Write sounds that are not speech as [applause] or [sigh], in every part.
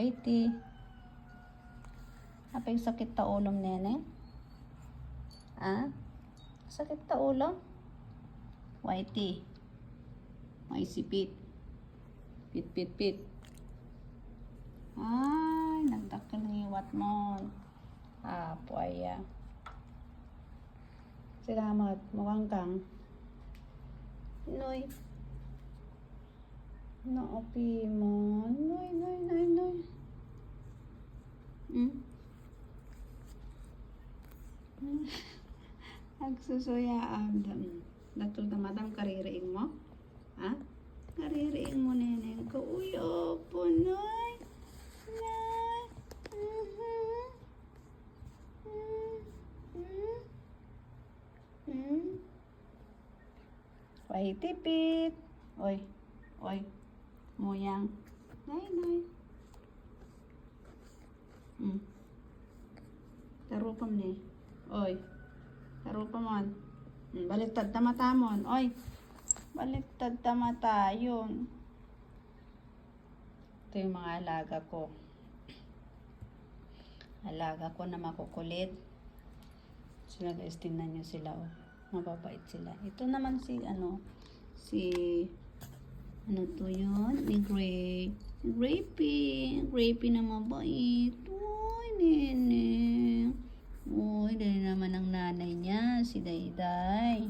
Whitey. Apa yung sakit ta ulo nene? Ah? Sakit ta ulo? Whitey. May sipit. Pit, pit, pit. Ay, nagdakil niwat mo. Ah, puaya. Salamat. Mukhang kang. Noy. Noopi mo. Noy, noy, noy, noy. Hmm? [laughs] Nagsusuyaan. Datul na madam kaririing mo? Ha? Kaririing mo, neneng ko. Uy, opo, noy. Noy. Mhm. Mhm. Hmm? Wai tipit. Oy. Oy. Moyang. Nay, nay. Hmm. Tarupam ni. Oy. Tarupam mon. Hmm, baliktad ta mata mon. Oy. Baliktad ta mata. Yun. Ito yung mga alaga ko. Alaga ko na makukulit. Sila guys, tingnan nyo sila oh. Mababait sila. Ito naman si ano, si ano to yun? Ni. Si Grapey. Grapey na mabait. Uy, nene. Uy, dahil naman ang nanay niya, si Dayday.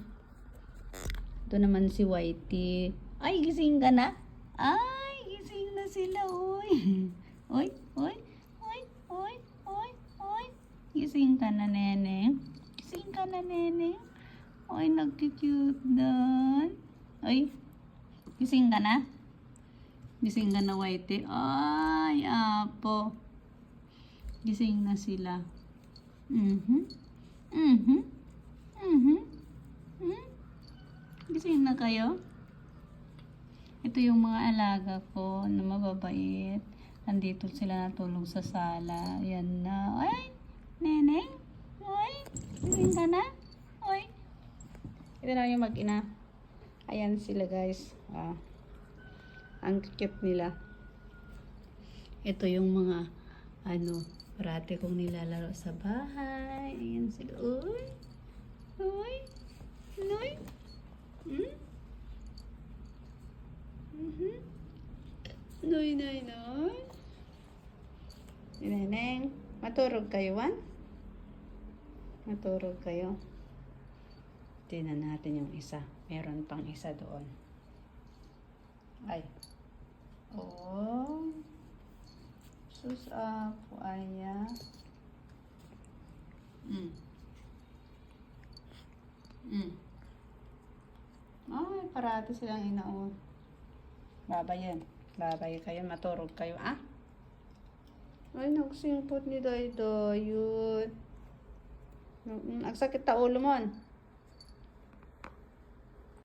Ito naman si Whitey. Ay, gising ka na? Ay, gising na sila, uy. [laughs] Uy, uy, uy, uy, uy, uy. Gising ka na, nene. Gising ka na, nene. Ay, nagki-cute doon. Ay, gising ka na? Gising ka na, Whitey. Ay, apo. Gising na sila. Mhm. Mhm. Mhm. Mhm. Gising na kayo? Ito yung mga alaga ko na mababait. Nandito sila natulog sa sala. Yan na. Ay! Neneng! Ay! Gising ka na? Ay! Ito na yung mag-ina. Ayan sila guys. Ah. Ang cute nila. Ito yung mga ano, parati kong nilalaro sa bahay. Ayan sila. Uy! Uy! Uy! Hmm? Mhm. Noy, noy, noy. Neneng, maturog kayo, Wan? Maturog kayo. Tingnan natin yung isa. Meron pang isa doon. Ay. Oh. Sus ako, aya. Mm. Mm. Ay, parati silang inaon. Babayan. Babay kayo, maturog kayo, ah? Ay, nagsingpot ni Dayday. Yun. Mm, Ang sakit ta ulo mo.